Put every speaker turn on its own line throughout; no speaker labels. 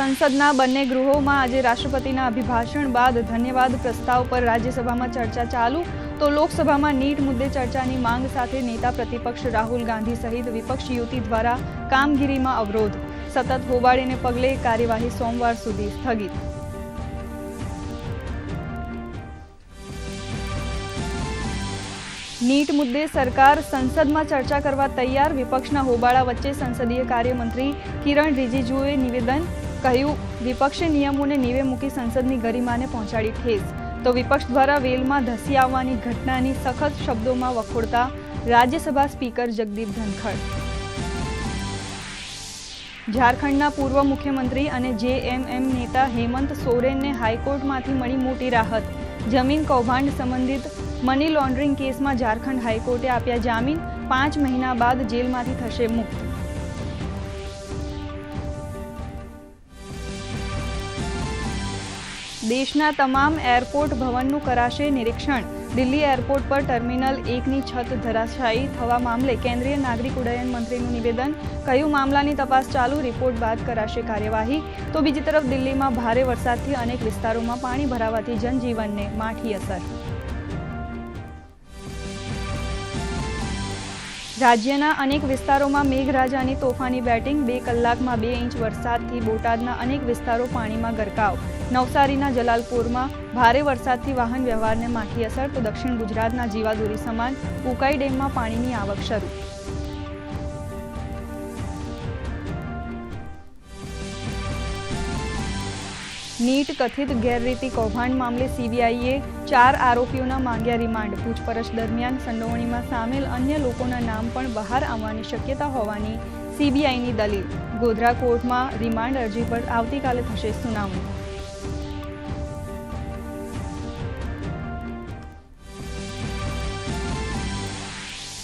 સંસદના બંને ગૃહોમાં આજે રાષ્ટ્રપતિના અભિભાષણ બાદ ધન્યવાદ પ્રસ્તાવ પર રાજ્યસભામાં ચર્ચા ચાલુ. તો લોકસભામાં નીટ મુદ્દે ચર્ચાની માંગ સાથે નેતા પ્રતિપક્ષ રાહુલ ગાંધી સહિત વિપક્ષ યુતિ દ્વારા કામગીરીમાં અવરોધ. સતત હોબાળીને પગલે કાર્યવાહી સોમવાર સુધી સ્થગિત. નીટ મુદ્દે સરકાર સંસદમાં ચર્ચા કરવા તૈયાર. વિપક્ષના હોબાળા વચ્ચે સંસદીય કાર્યમંત્રી કિરણ રિજિજુએ નિવેદન કહ્યું, વિપક્ષે નિયમોને નીવે મૂકી સંસદની ગરિમાને પહોંચાડી ઠેસ. તો વિપક્ષ દ્વારા વેલમાં ધસી આવવાની ઘટનાની સખત શબ્દોમાં વખોડતા રાજ્યસભા સ્પીકર જગદીપ ધનખડ. ઝારખંડના પૂર્વ મુખ્યમંત્રી અને જેએમએમ નેતા હેમંત સોરેનને હાઈકોર્ટમાંથી મળી મોટી રાહત. જમીન કૌભાંડ સંબંધિત મની લોન્ડરિંગ કેસમાં ઝારખંડ હાઈકોર્ટે આપ્યા જામીન પાંચ મહિના બાદ જેલમાંથી થશે મુક્ત. દેશના તમામ એરપોર્ટ ભવનનું કરાશે નિરીક્ષણ. દિલ્હી એરપોર્ટ પર ટર્મિનલ એકની છત ધરાશાયી થવા મામલે કેન્દ્રીય નાગરિક ઉડ્ડયન મંત્રીનું નિવેદન. કયું મામલાની તપાસ ચાલુ, રિપોર્ટ બાદ કરાશે કાર્યવાહી. તો બીજી તરફ દિલ્હીમાં ભારે વરસાદથી અનેક વિસ્તારોમાં પાણી ભરાવાથી જનજીવનને માઠી અસર. રાજ્યના અનેક વિસ્તારોમાં મેઘરાજાની તોફાની બેટિંગ, બે કલાકમાં બે ઇંચ વરસાદથી બોટાદના અનેક વિસ્તારો પાણીમાં ગરકાવ. નવસારીના જલાલપુરમાં ભારે વરસાદથી વાહન વ્યવહારને માઠી અસર, તો દક્ષિણ ગુજરાતના જીવાદોરી સમાન ઉકાઈ ડેમમાં પાણીની આવક શરૂ. નીટ, કથિત, ગેરરીતિ, કૌભાંડ મામલે સીબીઆઈએ ચાર આરોપીઓના માંગ્યા રિમાન્ડ. પૂછપરછ દરમિયાન સંડોવણીમાં સામેલ અન્ય લોકોના નામ પણ બહાર આવવાની શક્યતા હોવાની સીબીઆઈની દલીલ. ગોધરા કોર્ટમાં રિમાન્ડ અરજી પર આવતીકાલે થશે સુનાવણી.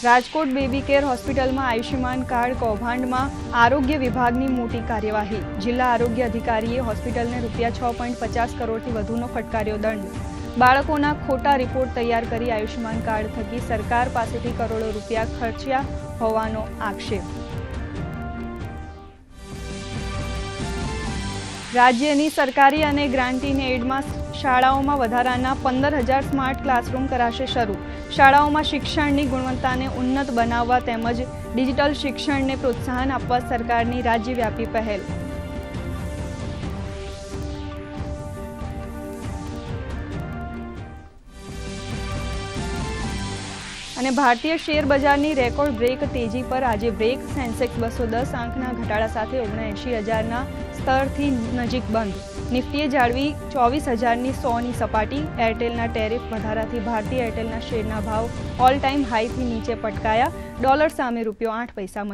રાજકોટ બેબી કેર હોસ્પિટલમાં આયુષ્યમાન કાર્ડ કૌભાંડમાં આરોગ્ય વિભાગની મોટી કાર્યવાહી. જિલ્લા આરોગ્ય અધિકારીએ હોસ્પિટલને રૂપિયા છ પોઈન્ટ પચાસ કરોડથી વધુનો ફટકાર્યો દંડ. બાળકોના ખોટા રિપોર્ટ તૈયાર કરી આયુષ્યમાન કાર્ડ થકી સરકાર પાસેથી કરોડો રૂપિયા ખર્ચ્યા હોવાનો આક્ષેપ. રાજ્યની સરકારી અને ગ્રાન્ટીન એડમાં શાળાઓમાં વધારાના પંદર હજાર સ્માર્ટ ક્લાસરૂમ કરાશે શરૂ. શાળાઓમાં શિક્ષણની ગુણવત્તાને ઉન્નત બનાવવા તેમજ ડિજિટલ શિક્ષણને પ્રોત્સાહન આપવા સરકારની રાજ્યવ્યાપી પહેલ. અને ભારતીય શેર બજારની રેકોર્ડ બ્રેક તેજી પર આજે બ્રેક સેન્સેક્સ બસો દસ આંકના ઘટાડા સાથે ઓગણએંશી હજારના સ્તરથી નજીક બંધ. નિફ્ટીએ જાળવી ચોવીસ હજારની સોની સપાટી. એરટેલના ટેરિફ વધારાથી ભારતીય એરટેલના શેરના ભાવ ઓલ ટાઈમ હાઈથી નીચે પટકાયા. ડોલર સામે રૂપિયો આઠ પૈસા